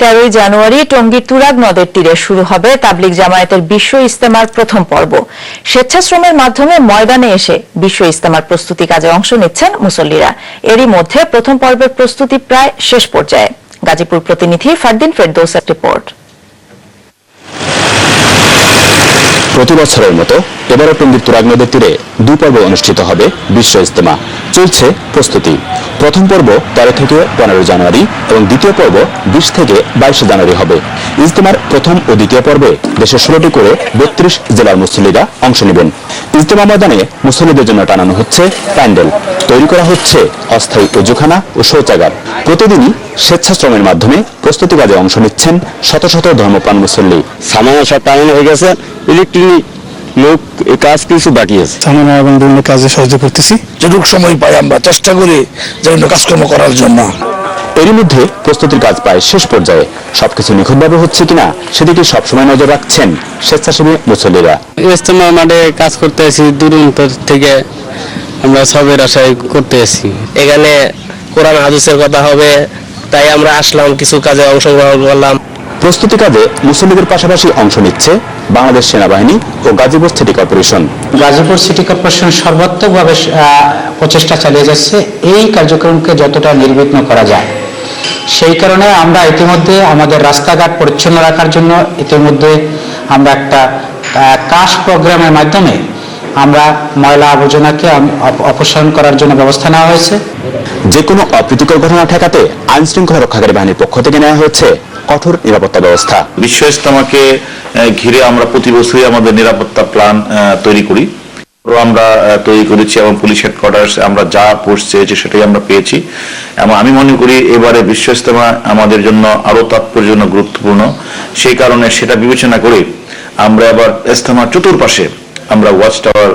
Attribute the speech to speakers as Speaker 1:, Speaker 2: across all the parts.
Speaker 1: তেরোই জানুয়ারি টঙ্গীর তুরাগ নদের তীরে শুরু হবে তাবলিগ জামায়াতের বিশ্ব ইস্তেমার প্রথম পর্ব। স্বেচ্ছাশ্রমের মাধ্যমে ময়দানে এসে বিশ্ব ইস্তেমার প্রস্তুতি কাজে অংশ নিচ্ছেন মুসল্লিরা। এরই মধ্যে প্রথম পর্বের প্রস্তুতি প্রায় শেষ পর্যায়ে। গাজীপুর প্রতিনিধি ফারদিন ফেরদৌসের রিপোর্ট।
Speaker 2: প্রতি বছরের মতো এবারও টঙ্গীর তুরাগ নদের তীরে দুই পর্ব অনুষ্ঠিত হবে বিশ্ব ইজতেমা। চলছে প্রস্তুতি। প্রথম পর্ব তেরো থেকে পনেরো জানুয়ারি এবং দ্বিতীয় পর্ব বিশ থেকে বাইশে জানুয়ারি হবে। ইজতেমার প্রথম ও দ্বিতীয় পর্বে দেশের ষোলোটি করে বত্রিশ জেলার মুসল্লিরা অংশ নেবেন। ইজতেমা ময়দানে মুসল্লিদের জন্য টানানো হচ্ছে প্যান্ডেল। তৈরি করা হচ্ছে অস্থায়ী উজুখানা ও শৌচাগার। প্রতিদিনই স্বেচ্ছাশ্রমের মাধ্যমে প্রস্তুতি কাজে অংশ নিচ্ছেন শত শত ধর্মপ্রাণ মুসল্লি।
Speaker 3: সামান্য সব টানানো হয়ে গেছে। ইলেকট্রিক লোক এই কাজ কিছু বাকি আছে।
Speaker 4: এবং বিভিন্ন কাজে সহযোগিতা করতেছি।
Speaker 5: যেটুকু সময় পাই আমরা চেষ্টা করি যেন কাজকর্ম করার জন্য।
Speaker 2: এরই মধ্যে প্রস্তুতির কাজ প্রায় শেষ পর্যায়ে। সবকিছু নিখুঁতভাবে হচ্ছে কিনা সেদিকে সবসময় নজর রাখছেন স্বেচ্ছাসেবী মুসল্লিরা।
Speaker 3: ইজতেমা মাঠে কাজ করতে আসি দূরান্ত থেকে আমরা সবের আশায় করতে আসি
Speaker 6: এখানে কোরআন হাদিসের কথা হবে তাই আমরা আসলাম কিছু কাজে অংশগ্রহণ করলাম।
Speaker 2: প্রস্তুতি কাজে মুসল্লিদের পাশাপাশি অংশ নিচ্ছে বাংলাদেশ সেনাবাহিনী ও Gazipur city corporation.
Speaker 7: Gazipur city corporation সর্বাত্মকভাবে প্রচেষ্টা চালিয়ে যাচ্ছে। এই কার্যক্রমকে যতটা নির্বিঘ্ন করা যায়। সেই কারণে আমরা ইতিমধ্যে আমাদের রাস্তাঘাট পরিচ্ছন্ন রাখার জন্য ইতিমধ্যে আমরা একটা কাশ প্রোগ্রামের মাধ্যমে আমরা ময়লা আবর্জনাকে অপসারণ করার জন্য ব্যবস্থা নেওয়া হয়েছে।
Speaker 2: যে কোনো অপ্রীতিকর ঘটনা ঠেকাতে আইন শৃঙ্খলা রক্ষাকারী বাহিনীর পক্ষ থেকে নেওয়া হয়েছে। কঠোর নিরাপত্তা ব্যবস্থা।
Speaker 8: বিশ্ব ইস্তেমাকে আহ, ঘিরে আমরা প্রতি বছরই আমাদের নিরাপত্তা প্ল্যান তৈরি করি। আমরা তৈরি করেছি এবং পুলিশ হেডকোয়ার্টার্স আমরা যা পোস্ট চেয়েছি সেটাই আমরা পেয়েছি। এবং আমি মনে করি এবারে বিশ্ব ইস্তেমা আমাদের জন্য আরও তাৎপর্যজনক গুরুত্বপূর্ণ। সেই কারণে সেটা বিবেচনা করে আমরা এবার ইস্তেমার চতুর্পাশে আমরা ওয়াচ টাওয়ার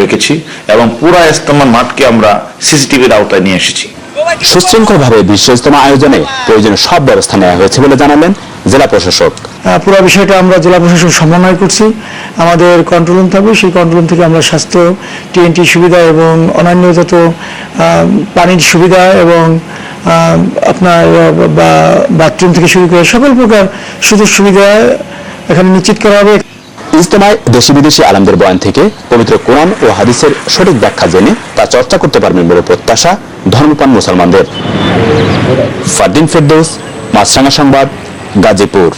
Speaker 8: রেখেছি এবং পুরা ইস্তেমার মাঠকে আমরা সিসিটিভির আওতায় নিয়ে এসেছি।
Speaker 2: সুশৃঙ্খলভাবে বিশ্ব ইজতেমা আয়োজনে প্রয়োজনীয় সব ব্যবস্থা নেওয়া হয়েছে বলে জানালেন জেলা প্রশাসক।
Speaker 4: আহ, পুরো বিষয়টা আমরা জেলা প্রশাসন সমন্বয় করছি। আমাদের কন্ট্রোল রুম থাকবে সেই কন্ট্রোল রুম থেকে আমরা স্বাস্থ্য টিএনটি সুবিধা এবং অন্যান্য যত পানির সুবিধা এবং আপনার বাথরুম থেকে শুরু করে সকল প্রকার সুযোগ সুবিধা এখানে নিশ্চিত করা হবে।
Speaker 2: ইজতেমায় দেশি বিদেশি আলমদের বয়ান থেকে পবিত্র কোরআন ও হাদিসের সঠিক ব্যাখ্যা জেনে তা চর্চা করতে পারবেন বলে প্রত্যাশা ধর্মপান মুসলমানদের। ফারদিন ফেরদৌস, মাছরাঙা সংবাদ, গাজীপুর।